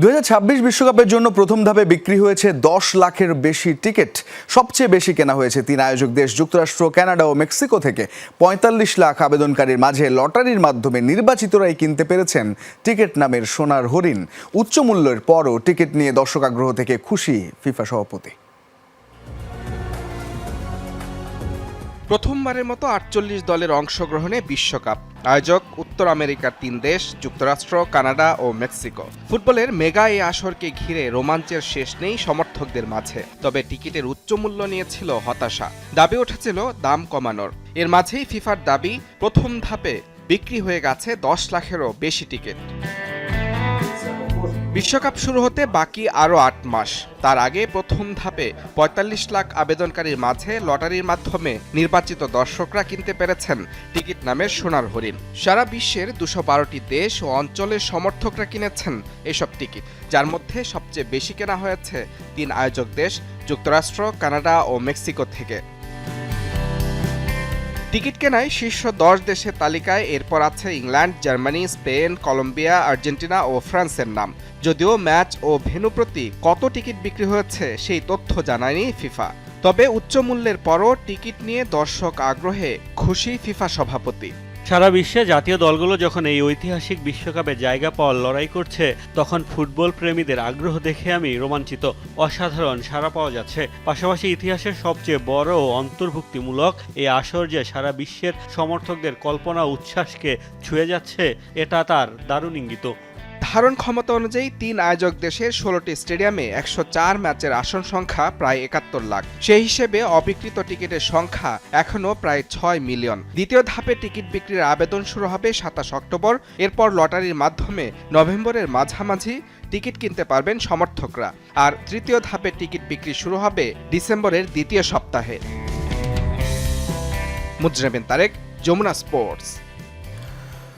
দু বিশ্বকাপের জন্য প্রথম ধাপে বিক্রি হয়েছে দশ লাখের বেশি টিকিট। সবচেয়ে বেশি কেনা হয়েছে তিন আয়োজক দেশ, যুক্তরাষ্ট্র, কানাডা ও মেক্সিকো থেকে। পঁয়তাল্লিশ লাখ আবেদনকারীর মাঝে লটারির মাধ্যমে নির্বাচিতরাই কিনতে পেরেছেন টিকিট নামের সোনার হরিণ। উচ্চ মূল্যের পরও টিকিট নিয়ে দর্শক আগ্রহ থেকে খুশি ফিফা সভাপতি। প্রথমবারের মতো আটচল্লিশ দলের অংশগ্রহণে বিশ্বকাপ। আয়োজক উত্তর আমেরিকার তিন দেশ, যুক্তরাষ্ট্র, কানাডা ও মেক্সিকো। ফুটবলের মেগা এই আসরকে ঘিরে রোমাঞ্চের শেষ নেই সমর্থকদের মাঝে, তবে টিকিটের উচ্চ মূল্য নিয়েছিল হতাশা। দাবি উঠেছিল দাম কমানোর। এর মাঝেই ফিফার দাবি, প্রথম ধাপে বিক্রি হয়ে গেছে দশ লাখেরও বেশি টিকিট। বিশ্বকাপ শুরু হতে বাকি আরও আট মাস। তার আগে প্রথম ধাপে ৪৫ লাখ আবেদনকারীর মাঝে লটারির মাধ্যমে নির্বাচিত দর্শকরা কিনতে পেরেছেন টিকিট নামের সোনার হরিণ। সারা বিশ্বের দুশো বারোটি দেশ ও অঞ্চলের সমর্থকরা কিনেছেন এসব টিকিট, যার মধ্যে সবচেয়ে বেশি কেনা হয়েছে তিন আয়োজক দেশ, যুক্তরাষ্ট্র, কানাডা ও মেক্সিকো থেকে। টিকিট কেনায় শীর্ষ দশ দেশের তালিকায় এরপর আছে England, Germany, Spain, Colombia, Argentina ও ফ্রান্সের নাম। যদিও ম্যাচ ও ভেনু প্রতি কত টিকিট বিক্রি হয়েছে সেই তথ্য জানায়নি ফিফা। তবে উচ্চ মূল্যের পরও টিকিট নিয়ে দর্শক আগ্রহে খুশি ফিফা সভাপতি। সারা বিশ্বে জাতীয় দলগুলো যখন এই ঐতিহাসিক বিশ্বকাপে জায়গা পাওয়ার লড়াই করছে, তখন ফুটবল প্রেমীদের আগ্রহ দেখে আমি রোমাঞ্চিত। অসাধারণ সারা পাওয়া যাচ্ছে। পাশাপাশি ইতিহাসের সবচেয়ে বড় ও অন্তর্ভুক্তিমূলক এই আসর সারা বিশ্বের সমর্থকদের কল্পনা উচ্ছ্বাসকে ছুঁয়ে যাচ্ছে, এটা তার দারুণ ইঙ্গিত। ধারণ ক্ষমতা অনুযায়ী তিন আয়োজক দেশের ষোলোটি স্টেডিয়ামে একশো চার ম্যাচের আসন সংখ্যা প্রায় একাত্তর লাখ। সেই হিসেবে অবিকৃত টিকিটের সংখ্যা এখনও প্রায় ছয় মিলিয়ন। দ্বিতীয় ধাপে টিকিট বিক্রির আবেদন শুরু হবে সাতাশ অক্টোবর। এরপর লটারির মাধ্যমে নভেম্বরের মাঝামাঝি টিকিট কিনতে পারবেন সমর্থকরা। আর তৃতীয় ধাপে টিকিট বিক্রি শুরু হবে ডিসেম্বরের দ্বিতীয় সপ্তাহে। মুজরেবিন তারেক, যমুনা স্পোর্টস।